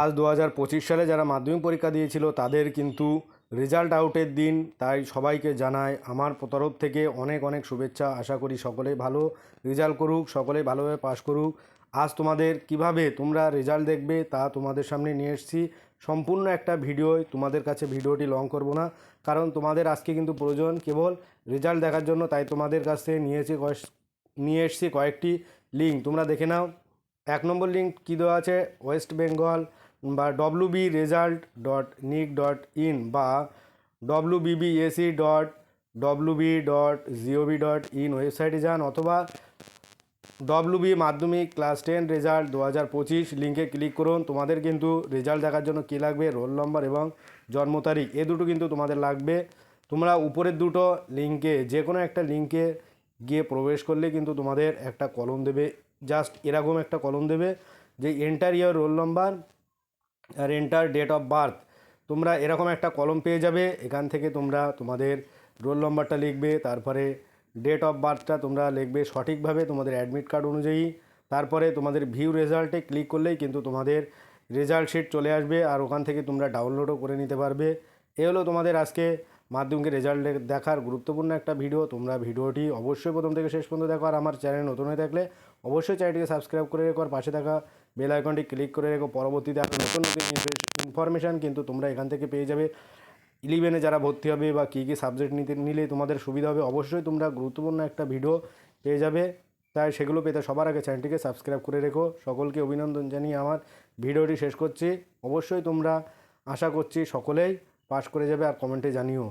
আজ দু হাজার পঁচিশ সালে যারা মাধ্যমিক পরীক্ষা দিয়েছিল, তাদের কিন্তু রেজাল্ট আউটের দিন। তাই সবাইকে জানাই আমার তরফ থেকে অনেক অনেক শুভেচ্ছা। আশা করি সকলেই ভালো। রেজাল্ট করুক, সকলেই ভালোভাবে পাস করুক। আজ তোমাদের কীভাবে তোমরা রেজাল্ট দেখবে, তা তোমাদের সামনে নিয়ে এসেছি। সম্পূর্ণ একটা ভিডিওয় তোমাদের কাছে ভিডিওটি লং করব না। কারণ তোমাদের আজকে কিন্তু প্রয়োজন কেবল রেজাল্ট দেখার জন্য। তাই তোমাদের কাছ থেকে নিয়েছি নিয়ে এসেছি কয়েকটি লিঙ্ক তোমরা দেখে নাও। এক নম্বর লিঙ্ক কী দেওয়া আছে? ওয়েস্ট বেঙ্গল বা W B result dot nic dot in বা W BBSE dot W B dot GOV dot in ওয়েবসাইটে যান অথবা W B Madhyamik class ten result দু হাজার পঁচিশ লিঙ্কে ক্লিক করুন। তোমাদের কিন্তু রেজাল্ট দেখার জন্য কী লাগবে, রোল নম্বর এবং জন্ম তারিখ, এ দুটো কিন্তু তোমাদের লাগবে। তোমরা উপরের দুটো লিঙ্কে যে কোনো একটা লিঙ্কে গিয়ে প্রবেশ করলে কিন্তু তোমাদের একটা কলম দেবে। জাস্ট এরকম একটা কলম দেবে যে এন্টার ইয়ার রোল নম্বর আর এন্টার ডেট অফ বার্থ তোমরা এরকম একটা কলম পেয়ে যাবে। এখান থেকে তোমরা তোমাদের রোল নম্বরটা লিখবে, তারপরে ডেট অফ বার্থটা তোমরা লিখবে সঠিকভাবে তোমাদের অ্যাডমিট কার্ড অনুযায়ী। তারপরে তোমাদের ভিউ রেজাল্টে ক্লিক করলেই কিন্তু তোমাদের রেজাল্ট শিট চলে আসবে, আর ওখান থেকে তোমরা ডাউনলোডও করে নিতে পারবে। এ হলো তোমাদের আজকে মাধ্যমিকের রেজাল্ট দেখার গুরুত্বপূর্ণ একটা ভিডিও তোমরা ভিডিওটি অবশ্যই প্রথম থেকে শেষ পর্যন্ত দেখো। আর আমার চ্যানেল নতুন হয়ে থাকলে অবশ্যই চ্যানেলটিকে সাবস্ক্রাইব করে রেখো। আর পাশে থাকা বেল আইকনটি ক্লিক করে রেখো। পরবর্তীতে আরও নতুন নতুন ইনফরমেশান কিন্তু তোমরা এখান থেকে পেয়ে যাবে। ইলেভেনে যারা ভর্তি হবে বা কী কী সাবজেক্ট নিতে নিলে তোমাদের সুবিধা হবে, অবশ্যই তোমরা গুরুত্বপূর্ণ একটা ভিডিও পেয়ে যাবে। তাই সেগুলো পেতে সবার আগে চ্যানেলটিকে সাবস্ক্রাইব করে রেখো। সকলকে অভিনন্দন জানিয়ে আমার ভিডিওটি শেষ করছি। অবশ্যই তোমরা আশা করছি সকলেই পাস করে যাবে। আর কমেন্টে জানিও।